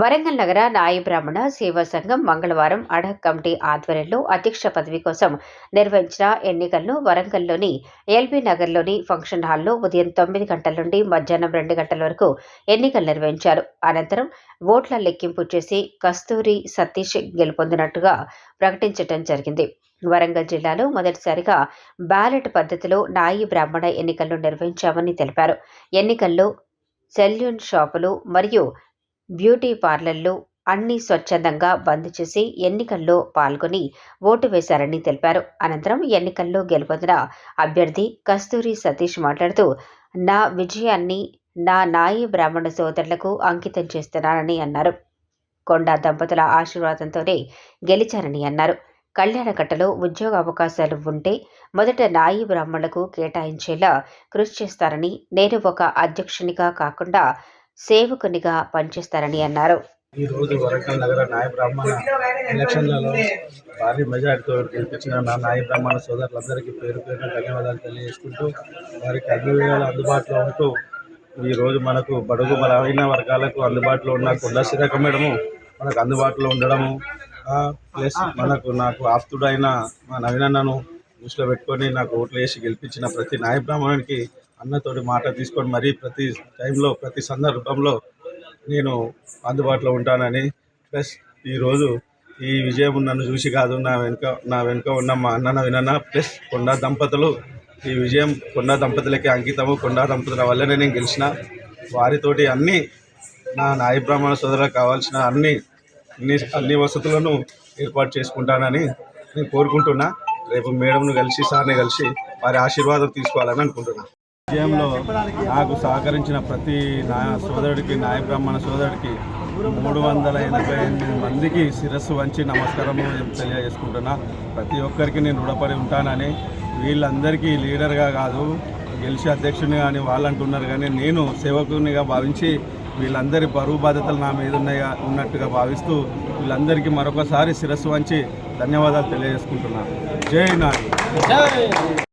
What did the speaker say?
వరంగల్ నగర నాయ బ్రాహ్మణ సేవా సంఘం మంగళవారం అడక్ కమిటీ ఆధ్వర్యంలో అధ్యక్ష పదవి కోసం నిర్వహించిన ఎన్నికలను వరంగల్లోని ఎల్బీ నగర్లోని ఫంక్షన్ హాల్లో ఉదయం తొమ్మిది గంటల నుండి మధ్యాహ్నం రెండు గంటల వరకు ఎన్నికలు నిర్వహించారు. అనంతరం ఓట్ల లెక్కింపు చేసి కస్తూరి సతీష్ గెలుపొందినట్టుగా ప్రకటించడం జరిగింది. వరంగల్ జిల్లాలో మొదటిసారిగా బ్యాలెట్ పద్ధతిలో నాయి బ్రాహ్మణ ఎన్నికలను నిర్వహించామని తెలిపారు. ఎన్నికల్లో సెల్యూన్ షాపులు మరియు బ్యూటీ పార్లర్లు అన్ని స్వచ్ఛందంగా బంద్ చేసి ఎన్నికల్లో పాల్గొని ఓటు వేశారని తెలిపారు. అనంతరం ఎన్నికల్లో గెలుపొందిన అభ్యర్థి కస్తూరి సతీష్ మాట్లాడుతూ నా విజయాన్ని నా నాయి బ్రాహ్మణ సోదరులకు అంకితం చేస్తున్నానని అన్నారు. కొండా దంపతుల ఆశీర్వాదంతోనే గెలిచారని అన్నారు. కళ్యాణకట్టలో ఉద్యోగ అవకాశాలు ఉంటే మొదట నాయి బ్రాహ్మణులకు కేటాయించేలా కృషి చేస్తారని నేను ఒక అధ్యక్షునిగా కాకుండా సేవకునిగా పనిచేస్తారని అన్నారు. ఈ రోజు వరంగల్ నగర నాయ బ్రాహ్మణ ఎలక్షన్లలో భారీ మెజార్టీతో గెలిపించిన నా నాయ బ్రాహ్మణ సోదరులందరికీ పేరు పేరున ధన్యవాదాలు తెలియజేసుకుంటూ వారికి అన్ని వేళల అందుబాటులో ఉంటూ ఈరోజు మనకు బడుగు బలహీన వర్గాలకు అందుబాటులో ఉన్న కొండ శిరక మేడము మనకు అందుబాటులో ఉండడము ప్లస్ మనకు నాకు ఆప్తుడైన మా నవీనన్నను దృష్టిలో పెట్టుకొని నాకు ఓట్లు వేసి గెలిపించిన ప్రతి నాయ బ్రాహ్మణునికి అన్నతోటి మాట తీసుకొని మరీ ప్రతి టైంలో ప్రతి సందర్భంలో నేను అందుబాటులో ఉంటానని. ప్లస్ ఈరోజు ఈ విజయం నన్ను చూసి కాదు నా వెనుక నా వెనుక ఉన్న మా అన్న వినన్న ప్లస్ కొండా దంపతులు ఈ విజయం కొండా దంపతులకి అంకితము. కొండా దంపతుల వల్లనే నేను గెలిచిన. వారితోటి అన్ని నా నాయి బ్రాహ్మణ సోదరులకు కావాల్సిన అన్ని అన్ని అన్ని వసతులను ఏర్పాటు చేసుకుంటానని నేను కోరుకుంటున్నా. రేపు మేడంను కలిసి సార్ని కలిసి వారి ఆశీర్వాదం తీసుకోవాలని అనుకుంటున్నాను విజయంలో నాకు సహకరించిన ప్రతి నా సోదరుడికి నాయ బ్రాహ్మణ సోదరుడికి మూడు వందల ఎనభై ఎనిమిది మందికి శిరస్సు వంచి నమస్కారము తెలియజేసుకుంటున్నా. ప్రతి ఒక్కరికి నేను రుణపడి ఉంటానని వీళ్ళందరికీ లీడర్గా కాదు గెలిచి అధ్యక్షుని కానీ వాళ్ళు అంటున్నారు. కానీ నేను సేవకునిగా భావించి వీళ్ళందరి బరువు బాధ్యతలు నా మీద ఉన్నాయి ఉన్నట్టుగా భావిస్తూ వీళ్ళందరికీ మరొకసారి శిరస్సు వంచి ధన్యవాదాలు తెలియజేసుకుంటున్నాను జై నాయక్.